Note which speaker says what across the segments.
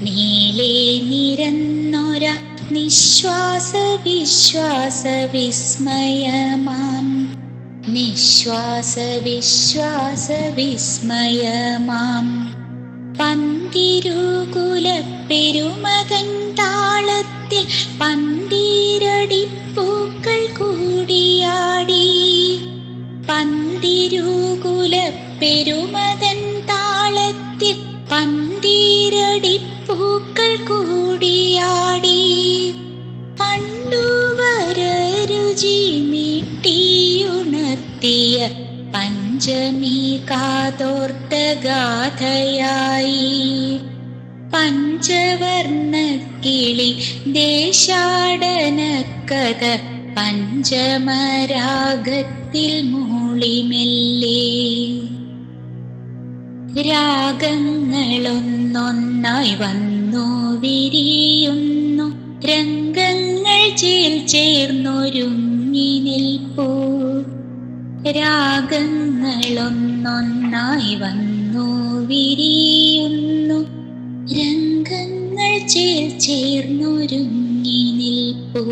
Speaker 1: നീലേ നിരന്നൊര നിശ്വാസ വിശ്വാസ വിസ്മയമാം. നിശ്വാസ വിശ്വാസ വിസ്മയമാം. പന്തിരുകുലപ്പെരുമകൻ താളത്തിൽ പന്തീരടിപ്പൂക്കൾ കൂടിയാടി. പന്തിരുകുല പെരുമകൻ താളത്തിൽ പന്തീരടിപ്പൂക്കൾ കൂടിയാടി. പണ്ടുവരരുചി മീട്ടിയുണർത്തിയ പഞ്ചമി കാതോർത്ത ഗാഥയായി. പഞ്ചവർണ കിളി ദേശാടന കഥ പഞ്ചമരാഗത്തിൽ മൂളിമെല്ലേ. രാഗങ്ങളൊന്നൊന്നായി വന്നു വിരിയുന്നു. രംഗങ്ങൾ ചേൽ ചേർന്നൊരുങ്ങി നിൽപ്പൂ. രാഗങ്ങളൊന്നൊന്നായി വന്നു വിരിയുന്നു. രംഗങ്ങൾ ചേൽ ചേർന്നൊരുങ്ങി നിൽപ്പൂ.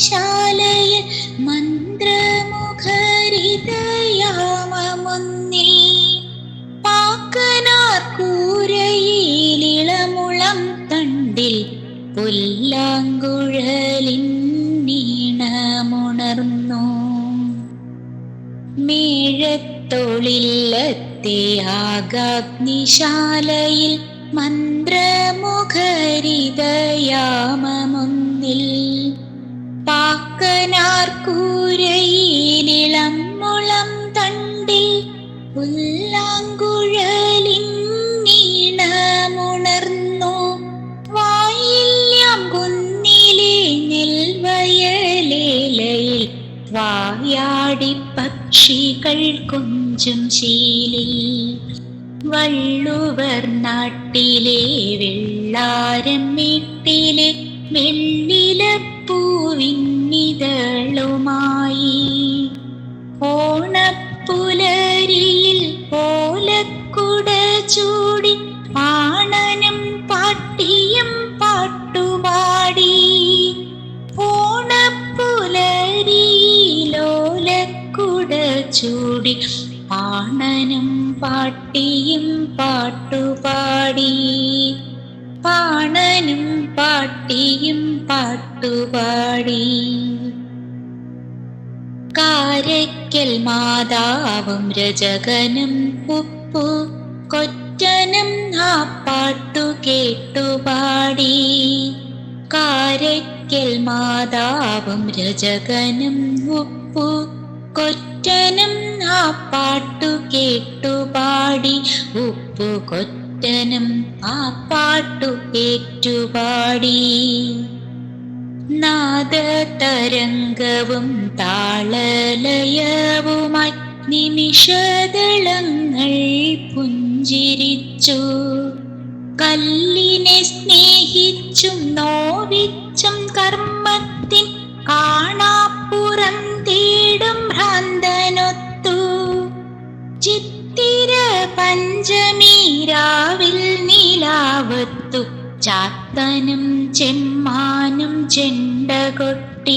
Speaker 1: മേഴത്തൊളിലെത്തിയാകാഗ്നിശാലയിൽ മന്ത്രമുഖരിതയാമൊന്നിൽ പാക്കനാർ കൂരയിലിളമുളം തണ്ടിൽ പുല്ലാങ്കുഴലിൻ നീണമുണർന്നു. മേഴത്തൊളിലെത്തിയാകാഗ്നിശാലയിൽ മന്ത്രമുഖരിതയാമൊന്നിൽ പാക്കനാർ കൂരയിലിളം മുളം തണ്ടിൽ പുല്ലാങ്കുഴലിൻ നീണമുണർന്നു. വായില്യം കുന്നിലെ നെൽവയലേലയിൽ വായാടി പക്ഷികൾ കൊഞ്ചും ശീലിൽ. വള്ളുവർ നാട്ടിലെ വെള്ളാരം വീട്ടിലെ വെള്ളിലപ്പൂവിന്നിതളുമായി ഓണപ്പുലരിയിൽ ഓലക്കുട ചൂടി ആണനും പാട്ടിയും പാട്ടുപാടി. ഓണപ്പുലരിയിൽ ഓലക്കുട ചൂടി ആണനും പാട്ടിയും പാട്ടുപാടി. പാണനും പാട്ടിയും പാട്ടുപാടി. കാരയ്ക്കൽ മാതാവും രജകനും ഉപ്പു കൊറ്റനും ആ പാട്ടു കേട്ടുപാടി. കാരയ്ക്കൽ മാതാവും രജകനും ഉപ്പു കൊറ്റനും ആ പാട്ടു കേട്ടുപാടി. ഉപ്പു കൊറ്റനും ആ പാട്ടു ഏറ്റുപാടി. നാദതരംഗവും താളലയവുമായി നിമിഷദളങ്ങൾ പുഞ്ചിരിച്ചു. കല്ലിനെ സ്നേഹിച്ചും നോവിച്ചും കർമ്മത്തിൻ കാണാപ്പുറം തേടും ഭ്രാന്തനൊത്തു. ചിത്തിര പഞ്ചമി രാവിൽ നിലാവത്തു ചാത്തനും ചെമ്മാനും ചെണ്ട കൊട്ടി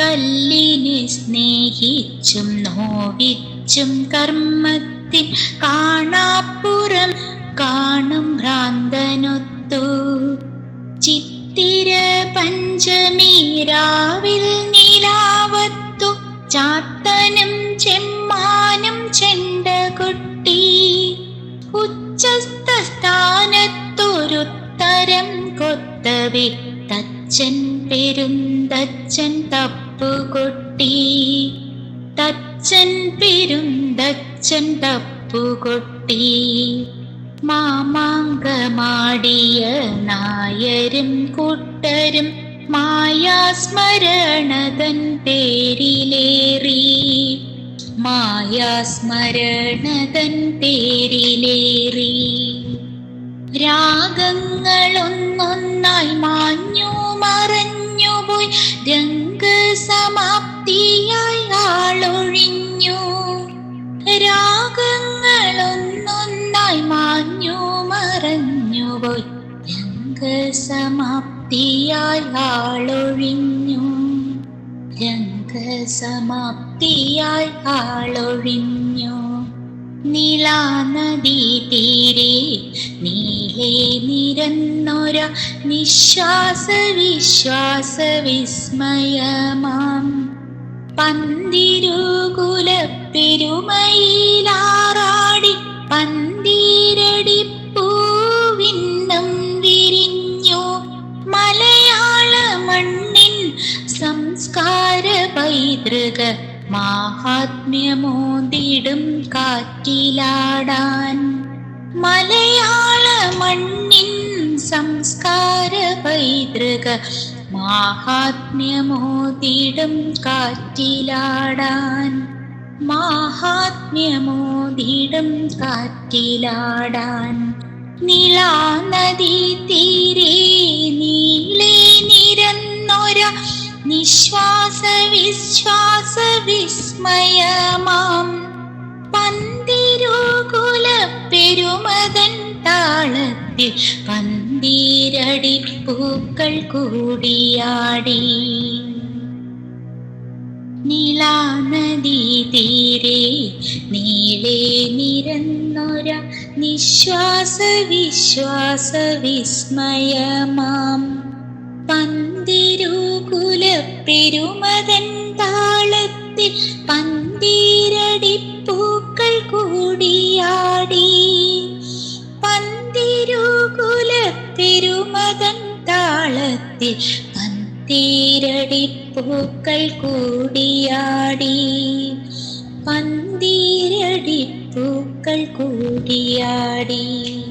Speaker 1: കല്ലിനെ സ്നേഹിച്ചും നോവിച്ചും കർമ്മത്തിൻ കാണാപ്പുറം കാണും ഭ്രാന്തനൊത്തു. ചിത്തിര പഞ്ചമി തപ്പുകൊട്ടി മാമാങ്കമാടിയ നായരും കൂട്ടരും മായാസ്മരണതൻ പേരിലേറി. മായാസ്മരണതൻ പേരിലേറി. രാഗങ്ങളൊന്നൊന്നായി മാഞ്ഞു മറഞ്ഞുപോയി. രംഗസമാപ്തിയായി ആളൊഴിഞ്ഞു രംഗസമാപ്തിയായി ആളൊഴിഞ്ഞു രംഗസമാപ്തിയായി ആളൊഴിഞ്ഞു. നീലാനദി തീരെ നീലേ നിരന്നൊര നിശ്വാസ വിശ്വാസ വിസ്മയമാം പന്തിരുകുല മാഹാത്മ്യമോതിടും കാറ്റിലാടാൻ. മലയാള മണ്ണിൻ സംസ്കാര പൈതൃക മാഹാത്മ്യമോതിടും കാറ്റിലാടാൻ. മാഹാത്മ്യമോതിടും കാറ്റിലാടാൻ. നിളാനദി തീരെ നീളെ നിരന്നൊര നിശ്വാസ വിശ്വാസ വിസ്മയമാം. പന്തിരുകുല പെരുമതൻ താളത്തിൽ പന്തീരടി പൂക്കൾ കൂടിയാടി. നീലാനദി തീരെ നീളെ നിരന്നൊര നിശ്വാസ വിശ്വാസ വിസ്മയമാം. പന്തിരുകുല പന്തീരടി പൂക്കൾ കൂടിയാടി. പന്തിരുകുല പെരുമതൻ താളത്തിൽ പന്തീരടി പൂക്കൾ കൂടിയാടി. പന്തീരടി പൂക്കൾ കൂടിയാടി.